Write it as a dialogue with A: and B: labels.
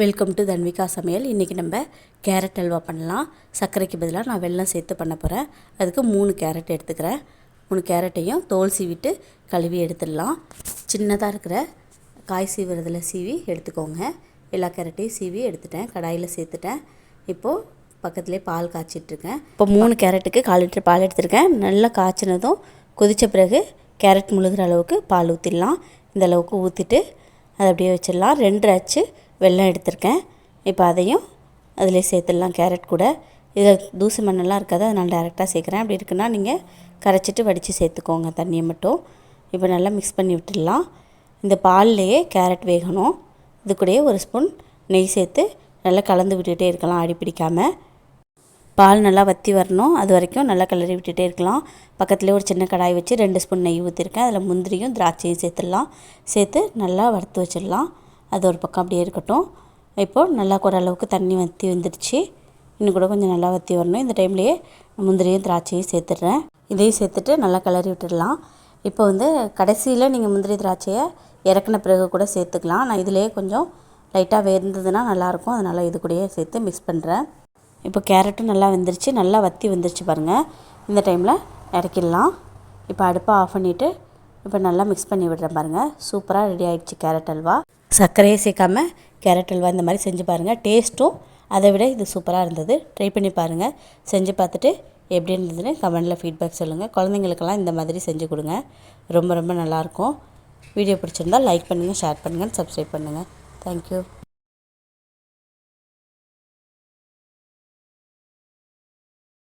A: Welcome to Tanvika சமையல் இன்றைக்கி நம்ம கேரட் அல்வா பண்ணலாம். சர்க்கரைக்கு பதிலாக நான் வெள்ளம் சேர்த்து பண்ண போகிறேன் அதுக்கு மூணு கேரட் எடுத்துக்கிறேன். மூணு கேரட்டையும் தோல் சீவிட்டு கழுவி எடுத்துடலாம். சின்னதாக இருக்கிற காய் சீவுறதில் சீவி எடுத்துக்கோங்க. எல்லா கேரட்டையும் சீவி எடுத்துட்டேன். கடாயில் சேர்த்துட்டேன். இப்போது பக்கத்துலேயே பால் காய்ச்சிட்ருக்கேன். இப்போ மூணு கேரட்டுக்கு கால் லிட்டர் பால் எடுத்துருக்கேன். நல்லா காய்ச்சினதும் கொதித்த பிறகு கேரட் முழுகிற அளவுக்கு பால் ஊற்றிடலாம் இந்த அளவுக்கு ஊற்றிட்டு அதை அப்படியே வச்சிடலாம். ரெண்டு அச்சு வெல்லம் எடுத்திருக்கேன். இப்போ அதையும் அதிலே சேர்த்துடலாம் கேரட் கூட. இதில் தூசி மண்ணெல்லாம் இருக்காது அதனால் டேரெக்டாக சேர்க்குறேன். அப்படி இருக்குன்னா நீங்கள் கரைச்சிட்டு வடித்து சேர்த்துக்கோங்க தண்ணியை மட்டும். இப்போ நல்லா மிக்ஸ் பண்ணி விட்டுடலாம். இந்த பால்லையே கேரட் வேகணும். இது கூடயே ஒரு ஸ்பூன் நெய் சேர்த்து நல்லா கலந்து விட்டுகிட்டே இருக்கலாம் அடி பிடிக்காமல் பால் நல்லா வற்றி வரணும். அது வரைக்கும் நல்லா கிளறி விட்டுட்டே இருக்கலாம். பக்கத்துலேயே ஒரு சின்ன கடாய் வச்சு ரெண்டு ஸ்பூன் நெய் ஊற்றிருக்கேன் அதில் முந்திரியும் திராட்சையும் சேர்த்துடலாம். சேர்த்து நல்லா வறுத்து வச்சிடலாம். அது ஒரு பக்கம் அப்படியே இருக்கட்டும். இப்போது நல்லா ஓரளவுக்கு தண்ணி வற்றி வந்துடுச்சு. இன்னும் கூட கொஞ்சம் நல்லா வற்றி வரணும். இந்த டைம்லேயே முந்திரியும் திராட்சையும் சேர்த்துடுறேன். இதையும் சேர்த்துட்டு நல்லா கிளறி விட்டுடலாம். இப்போ வந்து கடைசியில் நீங்கள் முந்திரி திராட்சையை இறக்குன பிறகு கூட சேர்த்துக்கலாம். நான் இதிலேயே கொஞ்சம் லைட்டாக வெந்ததுன்னா நல்லாயிருக்கும் அதனால் இது கூடயே சேர்த்து மிக்ஸ் பண்ணுறேன் இப்போ கேரட்டும் நல்லா வெந்துருச்சு. நல்லா வற்றி வந்துருச்சு பாருங்கள் இந்த டைமில் இறக்கிடலாம். இப்போ அடுப்பை ஆஃப் பண்ணிவிட்டு இப்போ நல்லா மிக்ஸ் பண்ணி விடுறேன் பாருங்கள் சூப்பராக ரெடி ஆகிடுச்சு கேரட் அல்வா. சர்க்கரையே சேர்க்காம கேரட் அல்வா இந்த மாதிரி செஞ்சு பாருங்கள் டேஸ்ட்டும் அதை விட இது சூப்பராக இருந்தது. ட்ரை பண்ணி பாருங்கள் செஞ்சு பார்த்துட்டு எப்படி இருந்ததுன்னு கமெண்டில் ஃபீட்பேக் சொல்லுங்கள் குழந்தைங்களுக்கெல்லாம் இந்த மாதிரி செஞ்சு கொடுங்க. ரொம்ப ரொம்ப நல்லாயிருக்கும் வீடியோ பிடிச்சிருந்தால் லைக் பண்ணுங்கள் ஷேர் பண்ணுங்கள் சப்ஸ்கிரைப் பண்ணுங்கள் தேங்க்யூ